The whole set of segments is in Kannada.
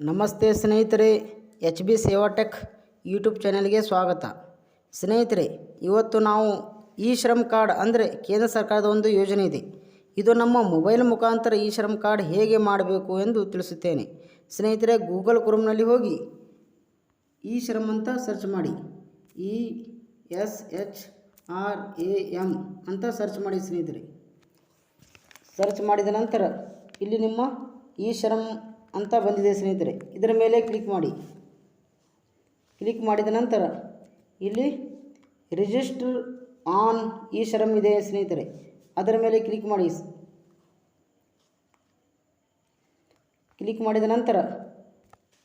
ನಮಸ್ತೆ ಸ್ನೇಹಿತರೆ, H B Seva tech YouTube ಚಾನೆಲ್ಗೆ ಸ್ವಾಗತ. ಸ್ನೇಹಿತರೆ, ಇವತ್ತು ನಾವು ಇ ಶ್ರಮ್ ಕಾರ್ಡ್ ಅಂದರೆ ಕೇಂದ್ರ ಸರ್ಕಾರದ ಒಂದು ಯೋಜನೆ ಇದೆ. ಇದು ನಮ್ಮ ಮೊಬೈಲ್ ಮುಖಾಂತರ ಇ ಶ್ರಮ್ ಕಾರ್ಡ್ ಹೇಗೆ ಮಾಡಬೇಕು ಎಂದು ತಿಳಿಸುತ್ತೇನೆ. ಸ್ನೇಹಿತರೆ, ಗೂಗಲ್ ಕ್ರೋಮ್ನಲ್ಲಿ ಹೋಗಿ ಇ ಶ್ರಮ್ ಅಂತ ಸರ್ಚ್ ಮಾಡಿ. E S H R A M ಅಂತ ಸರ್ಚ್ ಮಾಡಿ ಸ್ನೇಹಿತರೆ. ಸರ್ಚ್ ಮಾಡಿದ ನಂತರ ಇಲ್ಲಿ ನಿಮ್ಮ ಈ ಶ್ರಮ್ ಅಂತ ಬಂದಿದೆ ಸ್ನೇಹಿತರೆ. ಇದರ ಮೇಲೆ ಕ್ಲಿಕ್ ಮಾಡಿ. ಕ್ಲಿಕ್ ಮಾಡಿದ ನಂತರ ಇಲ್ಲಿ ರಿಜಿಸ್ಟರ್ ಆನ್ ಈ ಶ್ರಮ್ ಇದೆ ಸ್ನೇಹಿತರೆ. ಅದರ ಮೇಲೆ ಕ್ಲಿಕ್ ಮಾಡಿ. ಕ್ಲಿಕ್ ಮಾಡಿದ ನಂತರ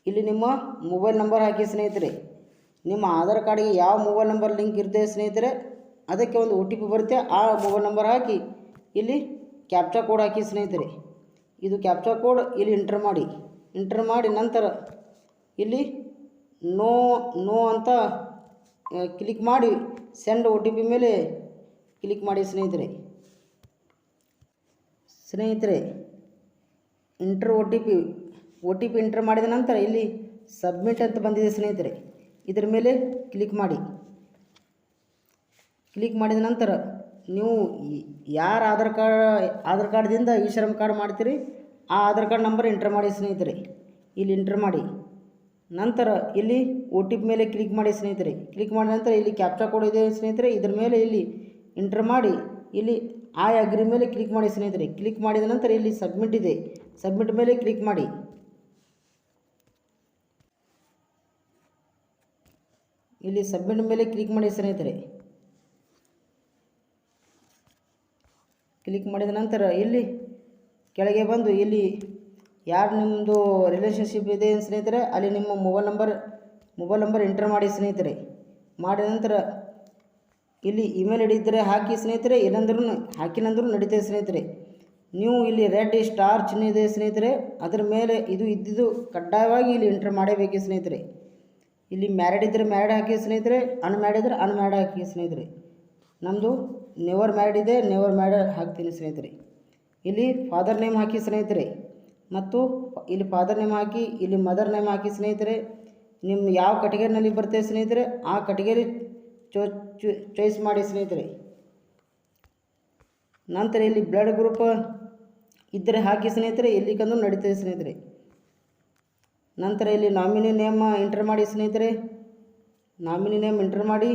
ಇಲ್ಲಿ ನಿಮ್ಮ ಮೊಬೈಲ್ ನಂಬರ್ ಹಾಕಿ ಸ್ನೇಹಿತರೆ. ನಿಮ್ಮ ಆಧಾರ್ ಕಾರ್ಡ್ಗೆ ಯಾವ ಮೊಬೈಲ್ ನಂಬರ್ ಲಿಂಕ್ ಇರುತ್ತೆ ಸ್ನೇಹಿತರೆ, ಅದಕ್ಕೆ ಒಂದು ಒ ಟಿ ಪಿ ಬರುತ್ತೆ. ಆ ಮೊಬೈಲ್ ನಂಬರ್ ಹಾಕಿ ಇಲ್ಲಿ ಕ್ಯಾಪ್ಚಾ ಕೋಡ್ ಹಾಕಿ ಸ್ನೇಹಿತರೆ. ಇದು ಕ್ಯಾಪ್ಚಾ ಕೋಡ್ ಇಲ್ಲಿ ಎಂಟ್ರ್ ಮಾಡಿ. ಎಂಟ್ರ್ ಮಾಡಿ ನಂತರ ಇಲ್ಲಿ ನೋ ನೋ ಅಂತ ಕ್ಲಿಕ್ ಮಾಡಿ ಸೆಂಡ್ ಒ ಟಿ ಪಿ ಮೇಲೆ ಕ್ಲಿಕ್ ಮಾಡಿ ಸ್ನೇಹಿತರೆ. ಸ್ನೇಹಿತರೆ enter O T P O T P enter ಮಾಡಿದ ನಂತರ ಇಲ್ಲಿ ಸಬ್ಮಿಟ್ ಅಂತ ಬಂದಿದೆ ಸ್ನೇಹಿತರೆ. ಇದರ ಮೇಲೆ ಕ್ಲಿಕ್ ಮಾಡಿ. ಕ್ಲಿಕ್ ಮಾಡಿದ ನಂತರ ನೀವು ಯಾರ ಆಧಾರ್ ಕಾರ್ಡ್, ಆಧಾರ್ ಕಾರ್ಡ್ದಿಂದ ಈ ಶ್ರಮ್ ಕಾರ್ಡ್ ಮಾಡ್ತೀರಿ? ಆ ಆಧಾರ್ ಕಾರ್ಡ್ ನಂಬರ್ ಎಂಟ್ರ್ ಮಾಡಿ ಸ್ನೇಹಿತರೆ. ಇಲ್ಲಿ ಎಂಟ್ರ್ ಮಾಡಿ. ನಂತರ ಇಲ್ಲಿ ಒ ಟಿ ಪಿ ಮೇಲೆ ಕ್ಲಿಕ್ ಮಾಡಿ ಸ್ನೇಹಿತರೆ. ಕ್ಲಿಕ್ ಮಾಡಿದ ನಂತರ ಇಲ್ಲಿ ಕ್ಯಾಪ್ಚಾ ಕೋಡ್ ಇದೆ ಸ್ನೇಹಿತರೆ. ಇದ್ರ ಮೇಲೆ ಇಲ್ಲಿ ಎಂಟ್ರ್ ಮಾಡಿ ಇಲ್ಲಿ ಆ ಅಗ್ರಿ ಮೇಲೆ ಕ್ಲಿಕ್ ಮಾಡಿ ಸ್ನೇಹಿತರೆ. ಕ್ಲಿಕ್ ಮಾಡಿದ ನಂತರ ಇಲ್ಲಿ ಸಬ್ಮಿಟ್ ಇದೆ. ಸಬ್ಮಿಟ್ ಮೇಲೆ ಕ್ಲಿಕ್ ಮಾಡಿ. ಇಲ್ಲಿ ಸಬ್ಮಿಟ್ ಮೇಲೆ ಕ್ಲಿಕ್ ಮಾಡಿ ಸ್ನೇಹಿತರೆ. ಕ್ಲಿಕ್ ಮಾಡಿದ ನಂತರ ಇಲ್ಲಿ ಕೆಳಗೆ ಬಂದು ಇಲ್ಲಿ ಯಾರು ನಿಮ್ಮದು ರಿಲೇಷನ್ಶಿಪ್ ಇದೆ ಸ್ನೇಹಿತರೆ, ಅಲ್ಲಿ ನಿಮ್ಮ mobile number mobile number enter ಮಾಡಿ ಸ್ನೇಹಿತರೆ. ಮಾಡಿದ ನಂತರ ಇಲ್ಲಿ ಇಮೇಲ್ ಐಡಿ ಇದ್ದರೆ ಹಾಕಿ ಸ್ನೇಹಿತರೆ ಇಲ್ಲಂದ್ರೂ ಹಾಕಿನಂದ್ರೂ ನಡೀತದೆ ಸ್ನೇಹಿತರೆ. ನೀವು ಇಲ್ಲಿ ರೆಡ್ ಸ್ಟಾರ್ ಚಿಹ್ನೆ ಇದೆ ಸ್ನೇಹಿತರೆ, ಅದರ ಮೇಲೆ ಇದು ಇದ್ದಿದ್ದು ಕಡ್ಡಾಯವಾಗಿ ಇಲ್ಲಿ ಎಂಟರ್ ಮಾಡಬೇಕು ಸ್ನೇಹಿತರೆ. ಇಲ್ಲಿ ಮ್ಯಾರಿಡ್ ಇದ್ದರೆ ಮ್ಯಾರಿಡ್ ಹಾಕಿ ಸ್ನೇಹಿತರೆ ಅನ್ಮ್ಯಾರಿಡ್ ಇದ್ದರೆ ಅನ್ಮ್ಯಾರಿಡ್ ಹಾಕಿ ಸ್ನೇಹಿತರೆ. ನಮ್ಮದು ನೆವರ್ ಮ್ಯಾರಿಡ್ ಇದೆ ನೆವರ್ ಮ್ಯಾರಿಡ್ ಹಾಕ್ತೀನಿ ಸ್ನೇಹಿತರೆ. ಇಲ್ಲಿ ಫಾದರ್ ನೇಮ್ ಹಾಕಿ ಸ್ನೇಹಿತರೆ. ಮತ್ತು ಇಲ್ಲಿ ಫಾದರ್ ನೇಮ್ ಹಾಕಿ, ಇಲ್ಲಿ ಮದರ್ ನೇಮ್ ಹಾಕಿ ಸ್ನೇಹಿತರೆ. ನಿಮ್ಮ ಯಾವ ಕಟಗರಿನಲ್ಲಿ ಬರ್ತೇವೆ ಸ್ನೇಹಿತರೆ, ಆ ಕಟಗರಿ ಚೋ ಚಾಯ್ಸ್ ಮಾಡಿ ಸ್ನೇಹಿತರೆ. ನಂತರ ಇಲ್ಲಿ ಬ್ಲಡ್ ಗ್ರೂಪ್ ಇದ್ದರೆ ಹಾಕಿ ಸ್ನೇಹಿತರೆ ಎಲ್ಲಿಗಂದು ನಡೀತದೆ ಸ್ನೇಹಿತರೆ. ನಂತರ ಇಲ್ಲಿ ನಾಮಿನಿ ನೇಮ್ ಎಂಟರ್ ಮಾಡಿ ಸ್ನೇಹಿತರೆ. ನಾಮಿನಿ ನೇಮ್ ಎಂಟರ್ ಮಾಡಿ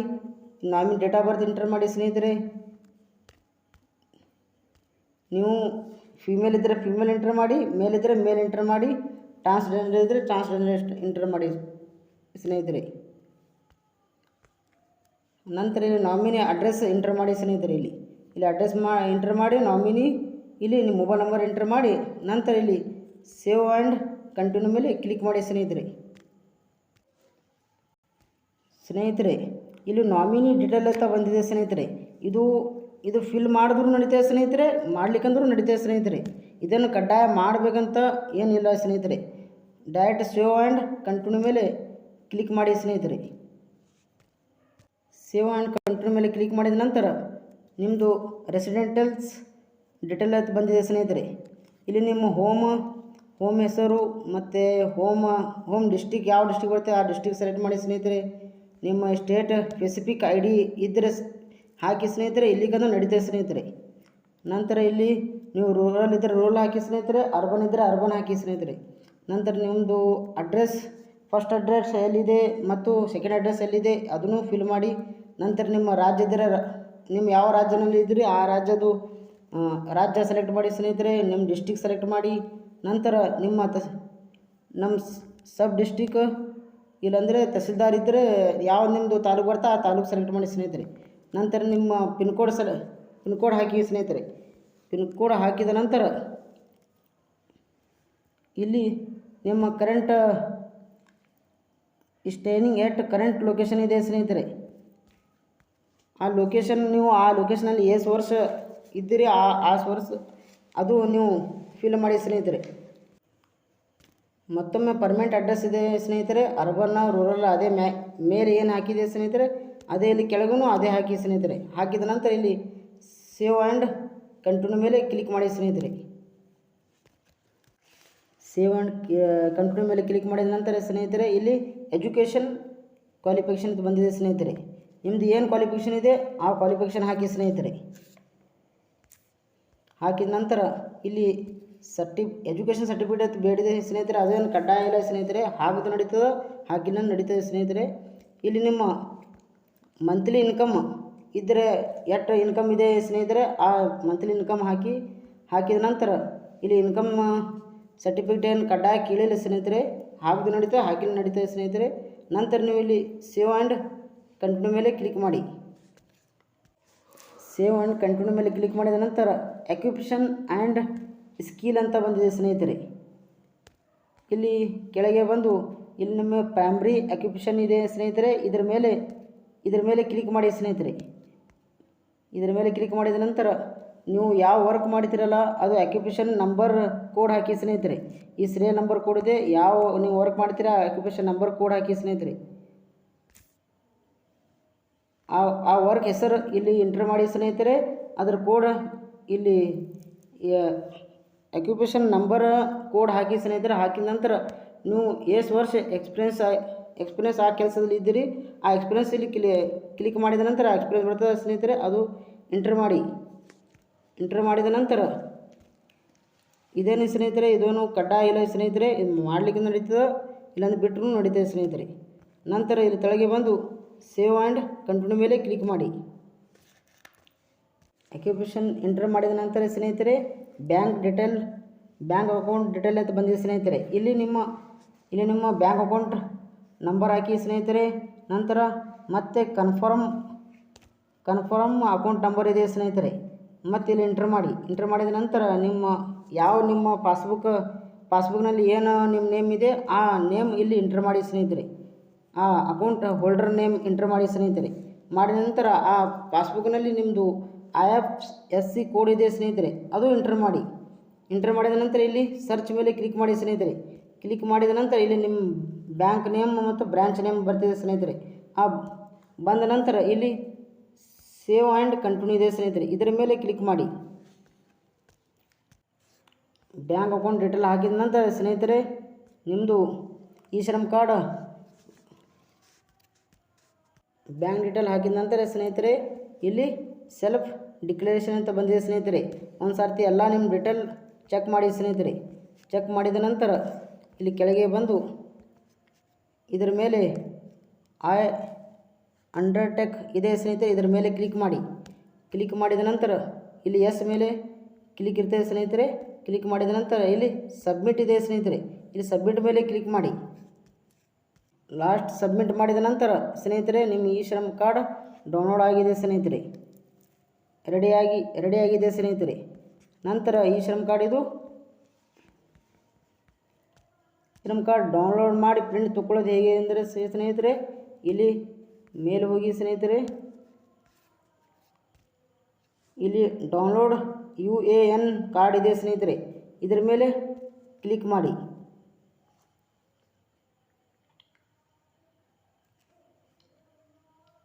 nominee date of birth enter ಮಾಡಿ ಸ್ನೇಹಿತರೆ. ನೀವು ಫಿಮೇಲ್ ಇದ್ದರೆ ಫೀಮೇಲ್ ಎಂಟರ್ ಮಾಡಿ ಮೇಲ್ ಇದ್ದರೆ ಮೇಲ್ ಎಂಟರ್ ಮಾಡಿ ಟ್ರಾನ್ಸ್ಜೆಂಡರ್ ಇದ್ದರೆ ಟ್ರಾನ್ಸ್ಜೆಂಡರ್ ಎಂಟರ್ ಮಾಡಿ ಸ್ನೇಹಿತರೆ. ನಂತರ ಇಲ್ಲಿ ನಾಮಿನಿ ಅಡ್ರೆಸ್ ಎಂಟರ್ ಮಾಡಿ ಸ್ನೇಹಿತರೆ ಇಲ್ಲಿ. ಇಲ್ಲಿ ಅಡ್ರೆಸ್ ಮಾ ಎಂಟರ್ ಮಾಡಿ ನಾಮಿನಿ ಇಲ್ಲಿ ನಿಮ್ಮ ಮೊಬೈಲ್ ನಂಬರ್ ಎಂಟರ್ ಮಾಡಿ, ನಂತರ ಇಲ್ಲಿ ಸೇವ್ ಆ್ಯಂಡ್ ಕಂಟಿನ್ಯೂ ಮೇಲೆ ಕ್ಲಿಕ್ ಮಾಡಿ ಸ್ನೇಹಿತರೆ. ಸ್ನೇಹಿತರೆ, ಇಲ್ಲಿ ನಾಮಿನಿ ಡೀಟೇಲ್ ಅಂತ ಬಂದಿದೆ ಸ್ನೇಹಿತರೆ. ಇದು ಇದು ಫಿಲ್ ಮಾಡಿದ್ರು ನಡೀತದೆ ಸ್ನೇಹಿತರೆ, ಮಾಡ್ಲಿಕ್ಕಂದ್ರೂ ನಡೀತದೆ ಸ್ನೇಹಿತರೆ. ಇದನ್ನು ಕಡ್ಡಾಯ ಮಾಡಬೇಕಂತ ಏನಿಲ್ಲ ಸ್ನೇಹಿತರೆ. ಡೈರೆಕ್ಟ್ ಸೇವ್ ಆ್ಯಂಡ್ ಕಂಟಿನ್ಯೂ ಮೇಲೆ ಕ್ಲಿಕ್ ಮಾಡಿ ಸ್ನೇಹಿತರೆ. ಸೇವ್ ಆ್ಯಂಡ್ ಕಂಟಿನ್ಯೂ ಮೇಲೆ ಕ್ಲಿಕ್ ಮಾಡಿದ ನಂತರ ನಿಮ್ಮದು ರೆಸಿಡೆಂಟಲ್ಸ್ ಡಿಟೇಲ್ ಅಂತ ಬಂದಿದೆ ಸ್ನೇಹಿತರೆ. ಇಲ್ಲಿ ನಿಮ್ಮ ಹೋಮ್ ಹೋಮ್ ಹೆಸರು ಮತ್ತು ಹೋಮ್ ಹೋಮ್ ಡಿಸ್ಟಿಕ್ ಯಾವ ಡಿಸ್ಟಿಕ್ ಬರುತ್ತೆ ಆ ಡಿಸ್ಟಿಕ್ ಸೆಲೆಕ್ಟ್ ಮಾಡಿ ಸ್ನೇಹಿತರೆ. ನಿಮ್ಮ ಸ್ಟೇಟ್ ಸ್ಪೆಸಿಫಿಕ್ ಐ ಡಿ ಇದ್ದರೆ ಹಾಕಿ ಸ್ನೇಹಿತರೆ ಇಲ್ಲಿಗಂದು ನಡೀತದೆ ಸ್ನೇಹಿತರೆ. ನಂತರ ಇಲ್ಲಿ ನೀವು ರೂರಲ್ ಇದ್ದರೆ ರೂರಲ್ ಹಾಕಿ ಸ್ನೇಹಿತರೆ ಅರ್ಬನ್ ಇದ್ದರೆ ಅರ್ಬನ್ ಹಾಕಿ ಸ್ನೇಹಿತರೆ. ನಂತರ ನಿಮ್ಮದು ಅಡ್ರೆಸ್ ಫಸ್ಟ್ ಅಡ್ರೆಸ್ ಎಲ್ಲಿದೆ ಮತ್ತು ಸೆಕೆಂಡ್ ಅಡ್ರೆಸ್ ಎಲ್ಲಿದೆ ಅದನ್ನು ಫಿಲ್ ಮಾಡಿ, ನಂತರ ನಿಮ್ಮ ರಾಜ್ಯ ಇದ್ದರೆ ನಿಮ್ಮ ಯಾವ ರಾಜ್ಯದಲ್ಲಿ ಇದ್ರಿ ಆ ರಾಜ್ಯದು ರಾಜ್ಯ ಸೆಲೆಕ್ಟ್ ಮಾಡಿ ಸ್ನೇಹಿತರೆ, ನಿಮ್ಮ ಡಿಸ್ಟಿಕ್ ಸೆಲೆಕ್ಟ್ ಮಾಡಿ, ನಂತರ ನಿಮ್ಮ ತ, ನಮ್ಮ ಸಬ್ ಡಿಸ್ಟಿಕ್ ಇಲ್ಲಾಂದರೆ ತಹಸೀಲ್ದಾರ್ ಇದ್ದರೆ ಯಾವ ನಿಮ್ಮದು ತಾಲೂಕು ಬರ್ತಾ ಆ ತಾಲೂಕು ಸೆಲೆಕ್ಟ್ ಮಾಡಿ ಸ್ನೇಹಿತರೆ. ನಂತರ ನಿಮ್ಮ pin code sir, pin code ಹಾಕಿ ಸ್ನೇಹಿತರೆ. ಪಿನ್ ಕೋಡ್ ಹಾಕಿದ ನಂತರ ಇಲ್ಲಿ ನಿಮ್ಮ current staying at current location ಇದೆ ಸ್ನೇಹಿತರೆ. ಆ ಲೊಕೇಶನ್ ನೀವು ಆ ಲೊಕೇಶನಲ್ಲಿ ಎಷ್ಟು ವರ್ಷ ಇದ್ದೀರಿ, ಆ ಆ ವರ್ಷ ಅದು ನೀವು ಫಿಲ್ ಮಾಡಿ ಸ್ನೇಹಿತರೆ. ಮತ್ತೊಮ್ಮೆ ಪರ್ಮನೆಂಟ್ ಅಡ್ರೆಸ್ ಇದೆ ಸ್ನೇಹಿತರೆ ಅರ್ಬನ್ನ ರೂರಲ್ ಅದೇ ಮೇಲೆ ಏನು ಹಾಕಿದೆ ಸ್ನೇಹಿತರೆ? ಅದೇ ಇಲ್ಲಿ ಕೆಳಗೂ ಅದೇ ಹಾಕಿ ಸ್ನೇಹಿತರೆ. ಹಾಕಿದ ನಂತರ ಇಲ್ಲಿ ಸೇವ್ ಆ್ಯಂಡ್ ಕಂಟಿನ್ಯೂ ಮೇಲೆ ಕ್ಲಿಕ್ ಮಾಡಿ ಸ್ನೇಹಿತರೆ. ಸೇವ್ ಆ್ಯಂಡ್ ಕಂಟಿನ್ಯೂ ಮೇಲೆ ಕ್ಲಿಕ್ ಮಾಡಿದ ನಂತರ ಸ್ನೇಹಿತರೆ, ಇಲ್ಲಿ ಎಜುಕೇಷನ್ ಕ್ವಾಲಿಫಿಕೇಷನ್ ಬಂದಿದೆ ಸ್ನೇಹಿತರೆ. ನಿಮ್ಮದು ಏನು ಕ್ವಾಲಿಫಿಕೇಷನ್ ಇದೆ, ಆ ಕ್ವಾಲಿಫಿಕೇಷನ್ ಹಾಕಿ ಸ್ನೇಹಿತರೆ. ಹಾಕಿದ ನಂತರ ಇಲ್ಲಿ ಸರ್ಟಿ ಎಜುಕೇಷನ್ ಸರ್ಟಿಫಿಕೇಟ್ ಬೇಡಿದೆ ಸ್ನೇಹಿತರೆ. ಅದೇನು ಕಡ್ಡಾಯ ಇಲ್ಲ ಸ್ನೇಹಿತರೆ. ಹಾಕಿದ್ದು ನಡೀತದೆ ಹಾಕಿನ ನಡೀತದೆ ಸ್ನೇಹಿತರೆ. ಇಲ್ಲಿ ನಿಮ್ಮ ಮಂತ್ಲಿ ಇನ್ಕಮ್ ಇದ್ದರೆ ಎಷ್ಟು ಇನ್ಕಮ್ ಇದೆ ಸ್ನೇಹಿತರೆ, ಆ ಮಂತ್ಲಿ ಇನ್ಕಮ್ ಹಾಕಿ, ಹಾಕಿದ ನಂತರ ಇಲ್ಲಿ ಇನ್ಕಮ್ ಸರ್ಟಿಫಿಕೇಟ್ ಏನು ಕಡ್ಡಾಯ ಕೀಳಿಲ್ಲ ಸ್ನೇಹಿತರೆ, ಹಾಕ್ದು ನಡೀತದೆ, ಹಾಕಿಲ್ಲ ನಡೀತದೆ ಸ್ನೇಹಿತರೆ. ನಂತರ ನೀವು ಇಲ್ಲಿ ಸೇವ್ ಆ್ಯಂಡ್ ಕಂಟಿನ್ಯೂ ಮೇಲೆ ಕ್ಲಿಕ್ ಮಾಡಿ. ಸೇವ್ ಆ್ಯಂಡ್ ಕಂಟಿನ್ಯೂ ಮೇಲೆ ಕ್ಲಿಕ್ ಮಾಡಿದ ನಂತರ ಅಕ್ಯುಪೇಷನ್ ಆ್ಯಂಡ್ ಸ್ಕಿಲ್ ಅಂತ ಬಂದಿದೆ ಸ್ನೇಹಿತರೆ. ಇಲ್ಲಿ ಕೆಳಗೆ ಬಂದು, ಇಲ್ಲಿ ನಿಮ್ಮ ಪ್ರೈಮ್ರಿ ಅಕ್ಯುಪೇಷನ್ ಇದೆ ಸ್ನೇಹಿತರೆ. ಇದರ ಮೇಲೆ ಇದರ ಮೇಲೆ ಕ್ಲಿಕ್ ಮಾಡಿ ಸ್ನೇಹಿತರೆ. ಇದರ ಮೇಲೆ ಕ್ಲಿಕ್ ಮಾಡಿದ ನಂತರ ನೀವು ಯಾವ ವರ್ಕ್ ಮಾಡ್ತೀರಲ್ಲ, ಅದು ಅಕ್ಯುಪೇಷನ್ ನಂಬರ್ ಕೋಡ್ ಹಾಕಿ ಸ್ನೇಹಿತರೆ. ಈ ಸೀರಿಯಲ್ ನಂಬರ್ ಕೋಡ್ ಇದೆ, ಯಾವ ನೀವು ವರ್ಕ್ ಮಾಡ್ತೀರಾ ಅಕ್ಯುಪೇಷನ್ ನಂಬರ್ ಕೋಡ್ ಹಾಕಿ ಸ್ನೇಹಿತರೆ. ಆ ಆ ವರ್ಕ್ ಹೆಸರು ಇಲ್ಲಿ ಎಂಟ್ರ್ ಮಾಡಿ ಸ್ನೇಹಿತರೆ. ಅದ್ರ ಕೋಡ್ ಇಲ್ಲಿ ಅಕ್ಯುಪೇಷನ್ ನಂಬರ್ ಕೋಡ್ ಹಾಕಿ ಸ್ನೇಹಿತರೆ, ಹಾಕಿದ ನಂತರ ನೀವು ಎಷ್ಟು ವರ್ಷ ಎಕ್ಸ್ಪೀರಿಯನ್ಸ್ ಎಕ್ಸ್ಪೀರಿಯನ್ಸ್ ಆ ಕೆಲಸದಲ್ಲಿ ಇದ್ದೀರಿ, ಆ ಎಕ್ಸ್ಪೀರಿಯನ್ಸ್ ಇಲ್ಲಿ ಕ್ಲಿ ಕ್ಲಿಕ್ ಮಾಡಿದ ನಂತರ ಎಕ್ಸ್ಪೀರಿಯನ್ಸ್ ಬರ್ತದೆ ಸ್ನೇಹಿತರೆ, ಅದು ಎಂಟ್ರ್ ಮಾಡಿ. ಎಂಟ್ರ್ ಮಾಡಿದ ನಂತರ, ಇದೇನು ಸ್ನೇಹಿತರೆ ಇದೇನು ಕಡ್ಡಾಯ ಇಲ್ಲ ಸ್ನೇಹಿತರೆ, ಇದು ಮಾಡಲಿಕ್ಕೆ ನಡೀತದೆ, ಇಲ್ಲಾಂದ್ರೆ ಬಿಟ್ಟರು ನಡೀತದೆ ಸ್ನೇಹಿತರೆ. ನಂತರ ಇಲ್ಲಿ ತೆಳಗೆ ಬಂದು ಸೇವ್ ಆ್ಯಂಡ್ ಕಂಟಿನ್ಯೂ ಮೇಲೆ ಕ್ಲಿಕ್ ಮಾಡಿ. ಅಕ್ಯುಪೇಷನ್ ಎಂಟರ್ ಮಾಡಿದ ನಂತರ ಸ್ನೇಹಿತರೆ bank detail bank account detail ಅಂತ ಬಂದಿದೆ ಸ್ನೇಹಿತರೆ. ಇಲ್ಲಿ ನಿಮ್ಮ ಇಲ್ಲಿ ನಿಮ್ಮ ಬ್ಯಾಂಕ್ ಅಕೌಂಟ್ ನಂಬರ್ ಹಾಕಿ ಸ್ನೇಹಿತರೆ. ನಂತರ ಮತ್ತೆ ಕನ್ಫರ್ಮ್ ಕನ್ಫರ್ಮ್ ಅಕೌಂಟ್ ನಂಬರ್ ಇದೆ ಸ್ನೇಹಿತರೆ. ಮತ್ತೆ ಇಲ್ಲಿ ಎಂಟ್ರ್ ಮಾಡಿ. ಎಂಟ್ರ್ ಮಾಡಿದ ನಂತರ ನಿಮ್ಮ, ಯಾವ ನಿಮ್ಮ ಪಾಸ್ಬುಕ್ ಪಾಸ್ಬುಕ್ನಲ್ಲಿ ಏನು ನಿಮ್ಮ ನೇಮ್ ಇದೆ, ಆ ನೇಮ್ ಇಲ್ಲಿ ಎಂಟ್ರ್ ಮಾಡಿ ಸ್ನೇಹಿತರೆ. ಆ ಅಕೌಂಟ್ ಹೋಲ್ಡರ್ ನೇಮ್ ಎಂಟ್ರ್ ಮಾಡಿ ಸ್ನೇಹಿತರೆ. ಮಾಡಿದ ನಂತರ ಆ ಪಾಸ್ಬುಕ್ನಲ್ಲಿ ನಿಮ್ಮದು I F S C code ಇದೆ ಸ್ನೇಹಿತರೆ. ಅದು ಎಂಟ್ರ್ ಮಾಡಿ. ಎಂಟ್ರ್ ಮಾಡಿದ ನಂತರ ಇಲ್ಲಿ ಸರ್ಚ್ ಮೇಲೆ ಕ್ಲಿಕ್ ಮಾಡಿ ಸ್ನೇಹಿತರೆ. ಕ್ಲಿಕ್ ಮಾಡಿದ ನಂತರ ಇಲ್ಲಿ ನಿಮ್ಮ ಬ್ಯಾಂಕ್ ನೇಮ್ ಮತ್ತು ಬ್ರ್ಯಾಂಚ್ ನೇಮ್ ಬರ್ತಿದೆ ಸ್ನೇಹಿತರೆ. ಆ ಬಂದ ನಂತರ ಇಲ್ಲಿ ಸೇವ್ ಆ್ಯಂಡ್ ಕಂಟಿನ್ಯೂ ಇದೆ ಸ್ನೇಹಿತರೆ. ಇದರ ಮೇಲೆ ಕ್ಲಿಕ್ ಮಾಡಿ. ಬ್ಯಾಂಕ್ ಅಕೌಂಟ್ ಡೀಟೇಲ್ ಹಾಕಿದ ನಂತರ ಸ್ನೇಹಿತರೆ ನಿಮ್ಮದು ಈ ಶ್ರಮ್ ಕಾರ್ಡ್ ಬ್ಯಾಂಕ್ ಡೀಟೇಲ್ ಹಾಕಿದ ನಂತರ ಸ್ನೇಹಿತರೆ, ಇಲ್ಲಿ ಸೆಲ್ಫ್ ಡಿಕ್ಲರೇಷನ್ ಅಂತ ಬಂದಿದೆ ಸ್ನೇಹಿತರೆ. ಒಂದು ಸರ್ತಿ ಎಲ್ಲ ನಿಮ್ಮ ಡೀಟೇಲ್ ಚೆಕ್ ಮಾಡಿ ಸ್ನೇಹಿತರೆ. ಚೆಕ್ ಮಾಡಿದ ನಂತರ ಇಲ್ಲಿ ಕೆಳಗೆ ಬಂದು ಇದರ ಮೇಲೆ ಐ ಅಂಡರ್ಟೆಕ್ ಇದೆ ಸ್ನೇಹಿತರೆ, ಇದರ ಮೇಲೆ ಕ್ಲಿಕ್ ಮಾಡಿ. ಕ್ಲಿಕ್ ಮಾಡಿದ ನಂತರ ಇಲ್ಲಿ ಎಸ್ ಮೇಲೆ ಕ್ಲಿಕ್ ಇರ್ತದೆ ಸ್ನೇಹಿತರೆ. ಕ್ಲಿಕ್ ಮಾಡಿದ ನಂತರ ಇಲ್ಲಿ ಸಬ್ಮಿಟ್ ಇದೆ ಸ್ನೇಹಿತರೆ. ಇಲ್ಲಿ ಸಬ್ಮಿಟ್ ಮೇಲೆ ಕ್ಲಿಕ್ ಮಾಡಿ. ಲಾಸ್ಟ್ ಸಬ್ಮಿಟ್ ಮಾಡಿದ ನಂತರ ಸ್ನೇಹಿತರೆ, ನಿಮ್ಮ ಈ ಶ್ರಮ್ ಕಾರ್ಡ್ ಡೌನ್ಲೋಡ್ ಆಗಿದೆ ಸ್ನೇಹಿತರೆ. ರೆಡಿಯಾಗಿ ರೆಡಿಯಾಗಿದೆ ಸ್ನೇಹಿತರೆ. ನಂತರ ಈ ಶ್ರಮ್ ಕಾರ್ಡ್ ಇದು ಶ್ರಮ್ ಕಾರ್ಡ್ ಡೌನ್ಲೋಡ್ ಮಾಡಿ ಪ್ರಿಂಟ್ ತೊಗೊಳ್ಳೋದು ಹೇಗೆ ಅಂದರೆ ಸ್ನೇ- ಸ್ನೇಹಿತರೆ, ಇಲ್ಲಿ ಮೇಲೆ ಹೋಗಿ ಸ್ನೇಹಿತರೆ. ಇಲ್ಲಿ download U A N card ಇದೆ ಸ್ನೇಹಿತರೆ. ಇದರ ಮೇಲೆ ಕ್ಲಿಕ್ ಮಾಡಿ.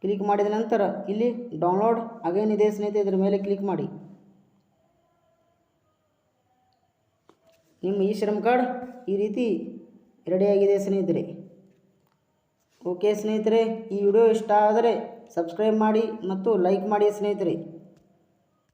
ಕ್ಲಿಕ್ ಮಾಡಿದ ನಂತರ ಇಲ್ಲಿ ಡೌನ್ಲೋಡ್ ಅಗೇನ್ ಇದೆ ಸ್ನೇಹಿತರೆ, ಇದರ ಮೇಲೆ ಕ್ಲಿಕ್ ಮಾಡಿ. ನಿಮ್ಮ ಈ ಶ್ರಮ್ ಕಾರ್ಡ್ ಈ ರೀತಿ ರೆಡಿಯಾಗಿದೆ ಸ್ನೇಹಿತರೆ. ಓಕೆ ಸ್ನೇಹಿತರೆ ಈ ವಿಡಿಯೋ ಇಷ್ಟ ಆದರೆ ಸಬ್ಸ್ಕ್ರೈಬ್ ಮಾಡಿ ಮತ್ತು ಲೈಕ್ ಮಾಡಿ ಸ್ನೇಹಿತರೆ.